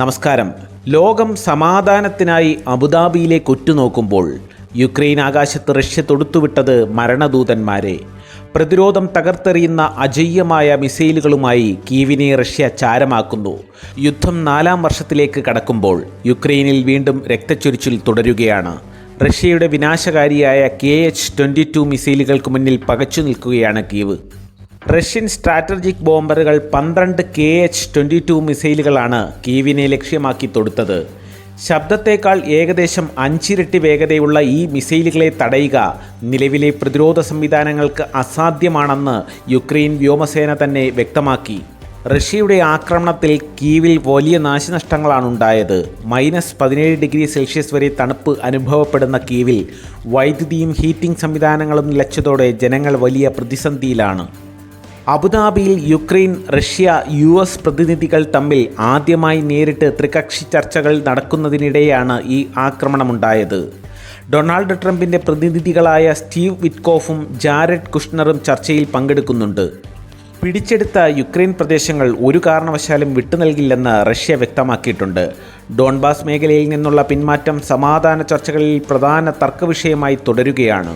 നമസ്കാരം. ലോകം സമാധാനത്തിനായി അബുദാബിയിലേക്ക് ഉറ്റുനോക്കുമ്പോൾ യുക്രൈൻ ആകാശത്ത് റഷ്യ തൊടുത്തുവിട്ടത് മരണദൂതന്മാരെ. പ്രതിരോധം തകർത്തെറിയുന്ന അജയ്യമായ മിസൈലുകളുമായി കീവിനെ റഷ്യ ചാരമാക്കുന്നു. യുദ്ധം നാലാം വർഷത്തിലേക്ക് കടക്കുമ്പോൾ യുക്രൈനിൽ വീണ്ടും രക്തച്ചൊരിച്ചിൽ തുടരുകയാണ്. റഷ്യയുടെ വിനാശകാരിയായ കെ എച്ച് ട്വന്റി ടു മിസൈലുകൾക്ക് മുന്നിൽ പകച്ചു നിൽക്കുകയാണ് കീവ്. റഷ്യൻ സ്ട്രാറ്റജിക് ബോംബറുകൾ പന്ത്രണ്ട് കെ എച്ച് ട്വന്റി ടു മിസൈലുകളാണ് കീവിനെ ലക്ഷ്യമാക്കി തൊടുത്തത്. ശബ്ദത്തേക്കാൾ ഏകദേശം അഞ്ചിരട്ടി വേഗതയുള്ള ഈ മിസൈലുകളെ തടയുക നിലവിലെ പ്രതിരോധ സംവിധാനങ്ങൾക്ക് അസാധ്യമാണെന്ന് യുക്രൈൻ വ്യോമസേന തന്നെ വ്യക്തമാക്കി. റഷ്യയുടെ ആക്രമണത്തിൽ കീവിൽ വലിയ നാശനഷ്ടങ്ങളാണ് ഉണ്ടായത് മൈനസ് പതിനേഴ് ഡിഗ്രി സെൽഷ്യസ് വരെ തണുപ്പ് അനുഭവപ്പെടുന്ന കീവിൽ വൈദ്യുതിയും ഹീറ്റിംഗ് സംവിധാനങ്ങളും നിലച്ചതോടെ ജനങ്ങൾ വലിയ പ്രതിസന്ധിയിലാണ്. അബുദാബിയിൽ യുക്രൈൻ റഷ്യ യു എസ് പ്രതിനിധികൾ തമ്മിൽ ആദ്യമായി നേരിട്ട് ത്രികക്ഷി ചർച്ചകൾ നടക്കുന്നതിനിടെയാണ് ഈ ആക്രമണമുണ്ടായത്. ഡൊണാൾഡ് ട്രംപിന്റെ പ്രതിനിധികളായ സ്റ്റീവ് വിറ്റ്കോഫും ജാരഡ് കുഷ്ണറും ചർച്ചയിൽ പങ്കെടുക്കുന്നുണ്ട്. പിടിച്ചെടുത്ത യുക്രൈൻ പ്രദേശങ്ങൾ ഒരു കാരണവശാലും വിട്ടുനൽകില്ലെന്ന് റഷ്യ വ്യക്തമാക്കിയിട്ടുണ്ട്. ഡോൺബാസ് മേഖലയിൽ നിന്നുള്ള പിന്മാറ്റം സമാധാന ചർച്ചകളിൽ പ്രധാന തർക്കവിഷയമായി തുടരുകയാണ്.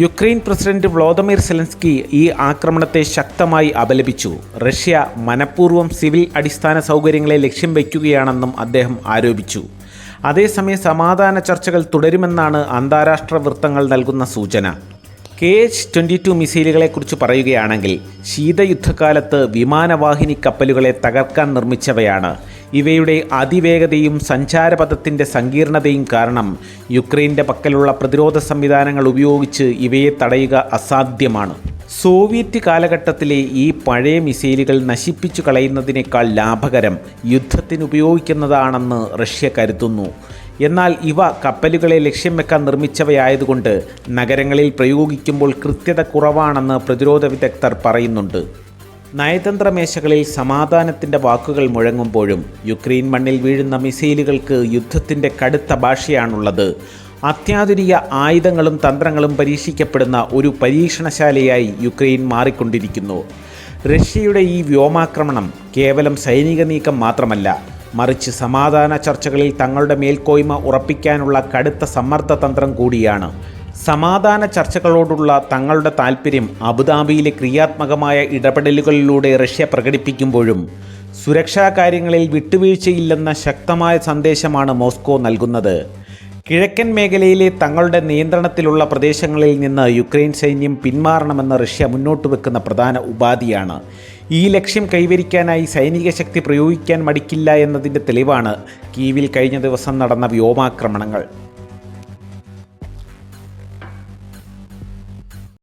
യുക്രൈൻ പ്രസിഡന്റ് വ്ളോദമിർ സെലൻസ്കി ഈ ആക്രമണത്തെ ശക്തമായി അപലപിച്ചു. റഷ്യ മനഃപൂർവം സിവിൽ അടിസ്ഥാന സൗകര്യങ്ങളെ ലക്ഷ്യം വയ്ക്കുകയാണെന്നും അദ്ദേഹം ആരോപിച്ചു. അതേസമയം സമാധാന ചർച്ചകൾ തുടരുമെന്നാണ് അന്താരാഷ്ട്ര വൃത്തങ്ങൾ നൽകുന്ന സൂചന. കെ എച്ച് ട്വന്റി ടു മിസൈലുകളെക്കുറിച്ച് പറയുകയാണെങ്കിൽ ശീതയുദ്ധകാലത്ത് വിമാനവാഹിനി കപ്പലുകളെ തകർക്കാൻ നിർമ്മിച്ചവയാണ്. ഇവയുടെ അതിവേഗതയും സഞ്ചാരപഥത്തിന്റെ സങ്കീർണതയും കാരണം യുക്രൈന്റെ പക്കലുള്ള പ്രതിരോധ സംവിധാനങ്ങൾ ഉപയോഗിച്ച് ഇവയെ തടയുക അസാധ്യമാണ്. സോവിയറ്റ് കാലഘട്ടത്തിലെ ഈ പഴയ മിസൈലുകൾ നശിപ്പിച്ചു കളയുന്നതിനേക്കാൾ ലാഭകരം യുദ്ധത്തിന് ഉപയോഗിക്കുന്നതാണെന്ന് റഷ്യ കരുതുന്നു. എന്നാൽ ഇവ കപ്പലുകളെ ലക്ഷ്യം വെക്കാൻ നിർമ്മിച്ചവയായതുകൊണ്ട് നഗരങ്ങളിൽ പ്രയോഗിക്കുമ്പോൾ കൃത്യത കുറവാണെന്ന് പ്രതിരോധ വിദഗ്ധർ പറയുന്നുണ്ട്. നയതന്ത്ര മേശകളിൽ സമാധാനത്തിന്റെ വാക്കുകൾ മുഴങ്ങുമ്പോഴും യുക്രൈൻ മണ്ണിൽ വീഴുന്ന മിസൈലുകൾക്ക് യുദ്ധത്തിന്റെ കടുത്ത ഭാഷയാണുള്ളത്. അത്യാധുനിക ആയുധങ്ങളും തന്ത്രങ്ങളും പരീക്ഷിക്കപ്പെടുന്ന ഒരു പരീക്ഷണശാലയായി യുക്രൈൻ മാറിക്കൊണ്ടിരിക്കുന്നു. റഷ്യയുടെ ഈ വ്യോമാക്രമണം കേവലം സൈനിക നീക്കം മാത്രമല്ല മറിച്ച് സമാധാന ചർച്ചകളിൽ തങ്ങളുടെ മേൽക്കോയ്മ ഉറപ്പിക്കാനുള്ള കടുത്ത സമ്മർദ്ദ തന്ത്രം കൂടിയാണ്. സമാധാന ചർച്ചകളോടുള്ള തങ്ങളുടെ താൽപ്പര്യം അബുദാബിയിലെ ക്രിയാത്മകമായ ഇടപെടലുകളിലൂടെ റഷ്യ പ്രകടിപ്പിക്കുമ്പോഴും സുരക്ഷാ കാര്യങ്ങളിൽ വിട്ടുവീഴ്ചയില്ലെന്ന ശക്തമായ സന്ദേശമാണ് മോസ്കോ നൽകുന്നത്. കിഴക്കൻ മേഖലയിലെ തങ്ങളുടെ നിയന്ത്രണത്തിലുള്ള പ്രദേശങ്ങളിൽ നിന്ന് യുക്രൈൻ സൈന്യം പിന്മാറണമെന്ന് റഷ്യ മുന്നോട്ട് വെക്കുന്ന പ്രധാന ഉപാധിയാണ്. ഈ ലക്ഷ്യം കൈവരിക്കാനായി സൈനിക ശക്തി പ്രയോഗിക്കാൻ മടിക്കില്ല എന്നതിന്റെ തെളിവാണ് കീവിൽ കഴിഞ്ഞ ദിവസം നടന്ന വ്യോമാക്രമണങ്ങൾ.